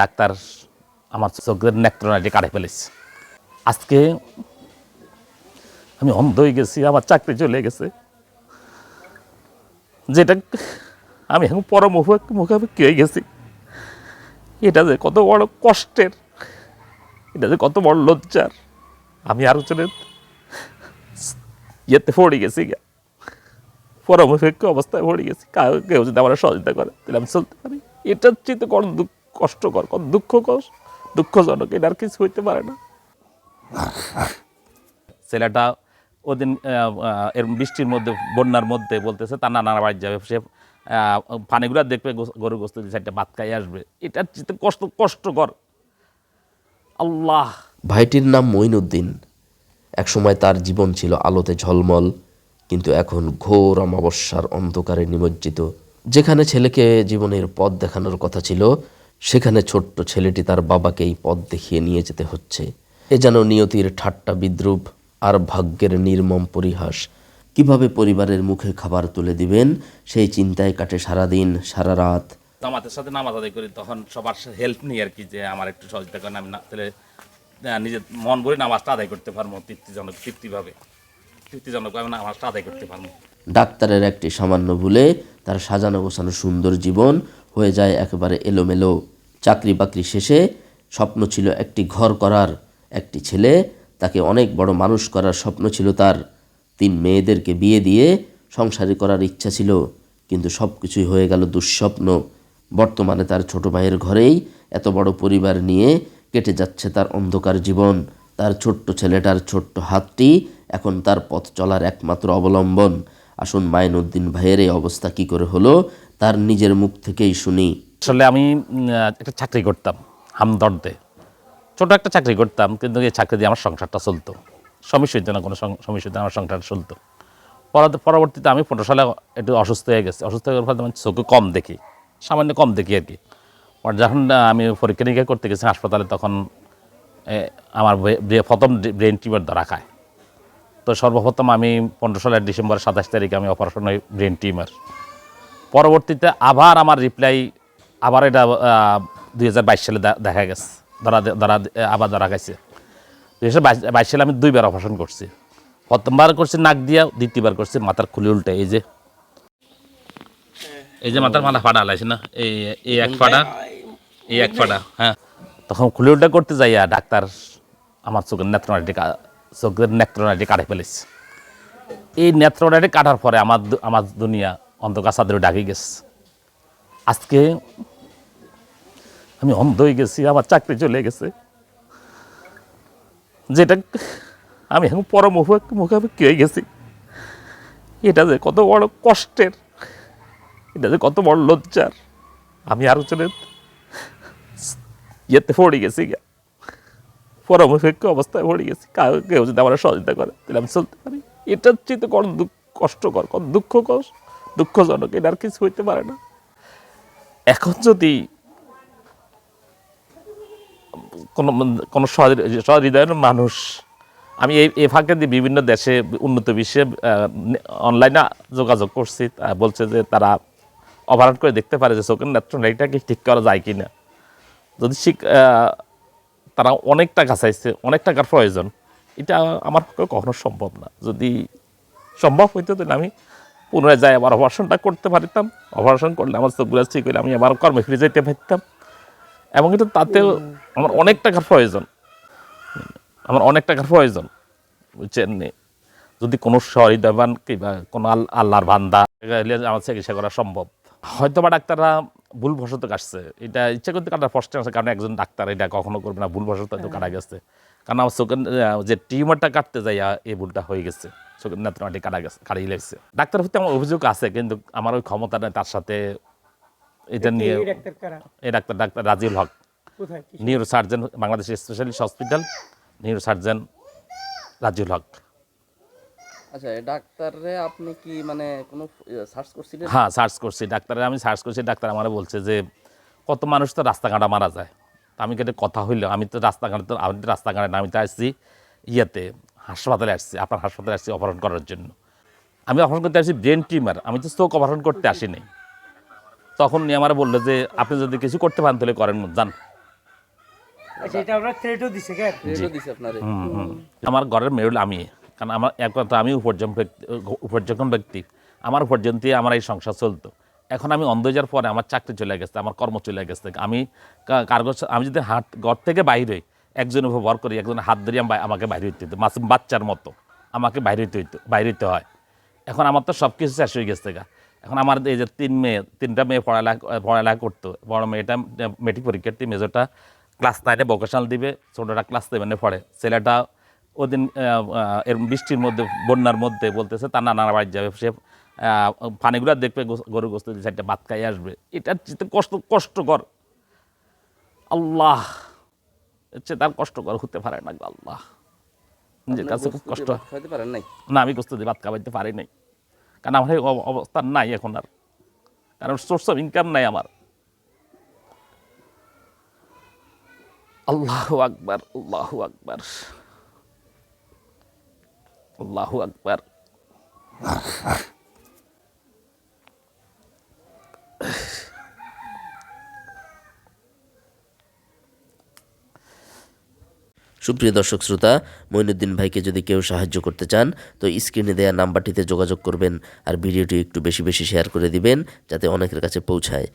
Doctor আমার চোখের নেত্রনাটি কাটে ফেলেছে। আজকে আমি অন্ধ হয়ে গেছি, আমার চাকরি চলে গেছে। যেটা আমি এখন পর মুখামুখি হয়ে গেছি। এটা যে কত বড় কষ্টের, এটা যে কত বড় লজ্জার। আমি আরও চলে ইয়েতে পড়ে গেছি গা পরমুখী অবস্থায় পড়ে গেছি। কেউ যদি আমার সহযোগিতা করে, তাহলে আমি চলতে পারি। এটার চেয়ে কত দুঃখ কষ্টকর, কত দুঃখ কষ্ট দুঃখজনক এটা আর কিছু হইতে পারে না। ছেলেটা ওদিন এর বৃষ্টির মধ্যে, বন্যার মধ্যে বলতেছে, তার নানার বাড়ি যাবে। সে পানিগুলো দেখবে গরু গোস্ত দিয়ে চারটা ভাত খাই আসবে। চেয়ে কষ্ট, কষ্টকর। আল্লাহ! ভাইটির নাম মঈনুদ্দিন। একসময় তার জীবন ছিল আলোতে ঝলমল, কিন্তু এখন ঘোর অমাবস্যার অন্ধকারে নিমজ্জিত। যেখানে ছেলেকে জীবনের পথ দেখানোর কথা ছিল সেখানে ছোট্ট ছেলেটি তার বাবাকেই পথ দেখিয়ে নিয়ে যেতে হচ্ছে। এ যেন নিয়তির ঠাট্টা বিদ্রুপ আর ভাগ্যের নির্মম পরিহাস। কীভাবে পরিবারের মুখে খাবার তুলে দিবেন সেই চিন্তায় কাটে সারাদিন সারা রাত। জামাতের সাথে নামাজ আদায় করি তখন সবার হেল্প নিই আর কি যে আমার একটু সহযোগিতা করেন আমি না তাহলে নিজের মন ভরে নামাজটা আদায় করতে পারব তৃপ্তিজনক তৃপ্তিভাবে। তৃপ্তিজনকভাবে নামাজটা আদায় করতে পারব। ডাক্তারের একটি সামান্য ভুলে তার সাজানো গোছানো সুন্দর জীবন হয়ে যায় একেবারে এলোমেলো। চাকরি বাকরি শেষে স্বপ্ন ছিল একটি ঘর করার একটি ছেলে। তাকে অনেক বড় মানুষ করার স্বপ্ন ছিল তার। তিন মেয়েদেরকে বিয়ে দিয়ে সংসারী করার ইচ্ছা ছিল, কিন্তু সব কিছুই হয়ে গেল দুঃস্বপ্ন। বর্তমানে তার ছোট ভাইয়ের ঘরেই এত বড় পরিবার নিয়ে কেটে যাচ্ছে তার অন্ধকার জীবন। তার ছোট্ট ছেলেটার ছোট্ট হাতটি এখন তার পথ চলার একমাত্র অবলম্বন। আসুন মাইনুদ্দিন ভাইয়ের এই অবস্থা কি করে হলো, তার নিজের মুখ থেকেই শুনি। আসলে আমি একটা চাকরি করতাম, হামদর্দে। ছোট একটা চাকরি করতাম, কিন্তু এই চাকরি দিয়ে আমার সংসারটা চলতো। সমস্যা হইতো না, কোনো সমস্যা হইতো আমার সংসারটা চলতো। পরবর্তী- পরবর্তীতে আমি পনেরো সালে একটু অসুস্থ হয়ে গেছি। অসুস্থ হয়ে ফলে আমি চোখে কম দেখি, সামান্য কম দেখি আর কি। যখন আমি পরীক্ষা নিরীক্ষা করতে গেছি হাসপাতালে, তখন আমার প্রথম ব্রেন টিউমার ধরা খায়। তো সর্বপ্রথম আমি পনেরো সালের ডিসেম্বর সাতাশ তারিখে আমি অপারেশন হই ব্রেন টিউমার পরবর্তীতে আবার আমার রিপ্লাই আবার এটা দুই হাজার বাইশ সালে দেখা গেছে। ধরা ধরা আবার ধরা গেছে দুই হাজার বাইশ সালে আমি দুইবার অপারেশন করছি। প্রথমবার করছি নাক দিয়া, দ্বিতীয়বার করছি মাথার খুলি উল্টে। এই যে এই যে মাথার মাথা ফাটা লাইছে না? এই এই এক ফাটা, এই এক ফাটা হ্যাঁ। তখন খুলি উল্টা করতে যাইয়া ডাক্তার আমার চোখের নেত্রনাটি কা- চোখের নেত্রনাটি কাটে ফেলেছে। এই নেত্রনাটি কাটার পরে আমার আমার দুনিয়া অন্ধকার চাদরে ডাকি গেছে। আজকে আমি অন্ধ হয়ে গেছি, আমার চাকরি চলে গেছে। যেটা আমি এখন পর মুখামুখি হয়ে গেছি। এটা যে কত বড় কষ্টের, এটা যে কত বড় লজ্জার। আমি আরও চলে ইয়েতে পড়ে গেছি গা। পরমুখী অবস্থায় পড়ে গেছি। কাউ যদি আমার সহযোগিতা করে, তাহলে আমি চলতে পারি। এটার চেয়ে কত কষ্টকর, কত দুঃখ দুঃখজনক, এটা আর কিছু হইতে পারে না। এখন যদি কোনো কোনো সহৃ- সহৃদয়ের মানুষ, আমি এই এই ফাঁকে দিয়ে বিভিন্ন দেশে উন্নত বিশ্বে অনলাইনে যোগাযোগ করছি বলছে যে তারা অপারেট করে দেখতে পারে যে চোখের নেত্রনালীটাকে ঠিক করা যায় কি না যদি তারা অনেক টাকা চাইছে অনেক টাকার প্রয়োজন। এটা আমার পক্ষে কখনো সম্ভব না। যদি সম্ভব হইতো তাহলে আমি পুনরায় যাই আবার অপারেশনটা করতে পারতাম। অপারেশন করলে আমার চোখগুলো ঠিক হইলে আমি আবার কর্মে ফিরে যেতে পারতাম। এবং কিন্তু তাতেও আমার অনেক টাকার প্রয়োজন। আমার অনেক টাকার প্রয়োজন বুঝছেন? যদি কোনো সহৃদয়বান কিংবা কোনো আল- আল্লাহর বান্দা আমার চিকিৎসা করা সম্ভব। হয়তো বা ডাক্তাররা ভুলবশত কাটছে। এটা ইচ্ছা করতে কাটার কষ্ট আছে কারণ একজন ডাক্তার এটা কখনো করবে না ভুলবশত হয়তো কাটা গেছে। কারণ আমার চোখের যে টিউমারটা কাটতে যাইয়া এই ভুলটা হয়ে গেছে চোখের নেত্রনাটি কাটা গেছে কাটিয়ে লেগেছে। ডাক্তার প্রতি আমার অভিযোগ আছে কিন্তু আমার ওই ক্ষমতা নেই তার সাথে এটা নিয়ে এই doctor doctor Raziul Haque. Neurosurgeon Bangladesh specialist hospital neurosurgeon Raziul Haque. আচ্ছা এই ডাক্তাররে আপনি কি মানে কোনো সার্চ করছিলেন? হ্যাঁ সার্চ করছি। ডাক্তারের আমি সার্চ করছি ডাক্তার আমার বলছে যে কত মানুষ তো রাস্তাঘাটে মারা যায়। তা আমি কেটে কথা হইল আমি তো রাস্তাঘাটে তো আমি তো রাস্তাঘাটে আমি তো আসছি ইয়েতে হাসপাতালে আসছি আপনার হাসপাতালে আসছি অপারেশন করার জন্য। আমি অপারেশন করতে আসছি ব্রেন টিউমার আমি তো চোখ অপারেশন করতে আসি নাই। তখন উনি আমার বলল যে আপনি যদি কিছু করতে পারেন তাহলে করেন যান। আচ্ছা এটা আপনার থ্রেটও দিছে কেন রেটও দিছে আপনারে। আমার ঘরের মেয়েল আমি। কারণ আমার এক কথা আমি উপার্জন ব্যক্তি উপার্জন ব্যক্তি। আমার উপার্জন দিয়ে আমার এই সংসার চলতো। এখন আমি অন্ধ যাওয়ার পরে আমার চাকরি চলে গেছে, আমার কর্ম চলে গেছে। আমি কা- আমি যদি হাট, ঘর থেকে বাইরে হই, একজনের উপর ভর করি, একজনের হাত ধরে আমি আমাকে বাইরে হইতে হতো বাচ্চার মতো আমাকে বাইরে হইতে হইতো, বাইরে হইতে হয়। এখন আমার তো সব কিছু শেষ হয়ে গেছে গা। এখন আমার এই যে তিন মেয়ে, তিনটা মেয়ে পড়ালেখা পড়ালেখা করতো। বড় মেয়েটা, মেট্রিক পরীক্ষার্থী, মেজরটা ক্লাস নাইনে ভোকেশনাল দিবে, ছোটোটা ক্লাস সেভেনে পড়ে। ছেলেটা ওদিন এর বৃষ্টির মধ্যে বন্যার মধ্যে বলতেছে তার নানার বাড়ি যাবে। সে পানিগুলা দেখবে গরু গোস্ত দিয়ে চারটা ভাত খাই আসবে। এটা কষ্ট কষ্টকর। আল্লাহ! হচ্ছে তার কষ্টকর হতে পারে না আল্লাহ। নিজের কাছে খুব কষ্ট। না আমি গোস্ত দিয়ে ভাত খাওয়াইতে পারি নাই। কারণ আমার অবস্থা নাই এখন আর। কারণ সোর্স অফ ইনকাম নাই আমার। আল্লাহ আকবার আল্লাহ আকবার। আল্লাহ আকবার। সুপ্রিয় দর্শক শ্রোতা মঈনুদ্দিন ভাইকে যদি কেউ সাহায্য করতে চান, তো স্ক্রিনে দেওয়া নাম্বারটিতে যোগাযোগ করবেন আর ভিডিওটি একটু বেশি বেশি শেয়ার করে দিবেন, যাতে অনেকের কাছে পৌঁছায়।